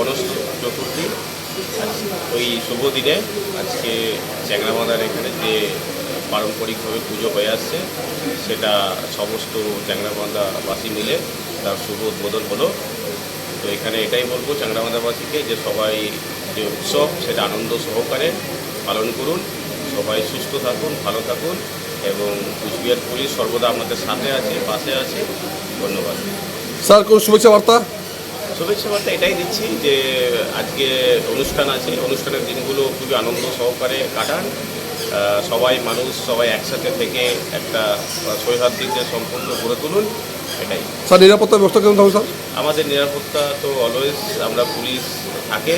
গণেশ চতুর্থী, ওই শুভ দিনে আজকে চ্যাংরামাদার এখানে যে পারম্পরিকভাবে পুজো হয়ে আসছে, সেটা সমস্ত চ্যাংরামাদাবাসী মিলে তার শুভ উদ্বোধন হলো। তো এখানে এটাই বলব চ্যাংরামাদাবাসীকে যে সবাই যে উৎসব, সেটা আনন্দ সহকারে পালন করুন। সবাই সুস্থ থাকুন, ভালো থাকুন এবং কুচবিহার পুলিশ সর্বদা আমাদের সাথে আছে, পাশে আছে। ধন্যবাদ। স্যার, কোন শুভেচ্ছা বার্তা? শুভেচ্ছা বার্তা এটাই দিচ্ছি যে আজকে অনুষ্ঠান আছে। অনুষ্ঠানের দিনগুলো খুবই আনন্দ সহকারে কাটান। সবাই মানুষ সবাই একসাথে থেকে একটা সৌহার্দ্যকে সম্পূর্ণ গড়ে তুলুন এটাই। স্যার নিরাপত্তা ব্যবস্থা কেমন থাকবে স্যার? আমাদের নিরাপত্তা তো অলওয়েজ আমরা পুলিশ থাকে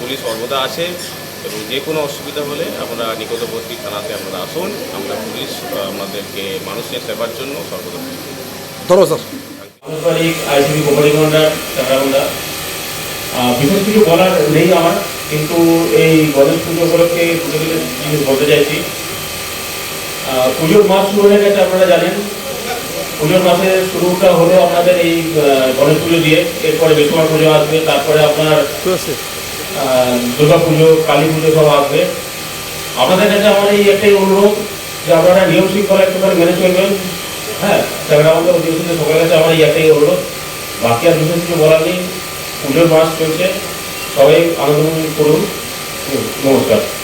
পুলিশ সর্বদা আছে। এবং যে কোনো অসুবিধা হলে আমরা নিকটবর্তী থানাতে আপনারা আসুন। আমরা পুলিশ আমাদেরকে মানুষের সেবার জন্য সর্বদা। ধন্যবাদ স্যার। আনুষ্ঠানিক আইসিবি কমান্ডার চাকরাবান্ধা বিশেষ কিছু বলার নেই আমার, কিন্তু এই গণেশ পুজো উপলক্ষে পুজো জিনিস বলতে চাইছি। পুজোর মাস শুরু হয়ে গেছে, আপনারা জানেন। পুজোর মাসে শুরুটা হলো আপনাদের এই গণেশ পুজো দিয়ে। এরপরে বিশ্বকর্মা পুজো আসবে, তারপরে আপনার দুর্গা পুজো, কালী পুজো সব আসবে। আপনাদের কাছে আমার এই একটাই অনুরোধ যে আপনারা নিয়ম শৃঙ্খলা একটুখানি মেনে চলবেন। হ্যাঁ সেটা আমাদের অধিবেশনে সকালের কাছে আমার এই হলো বাকি আর বিশেষ কিছু বলার নেই। পুজোর মাস চলছে। সবাই আনন্দ করুন। নমস্কার।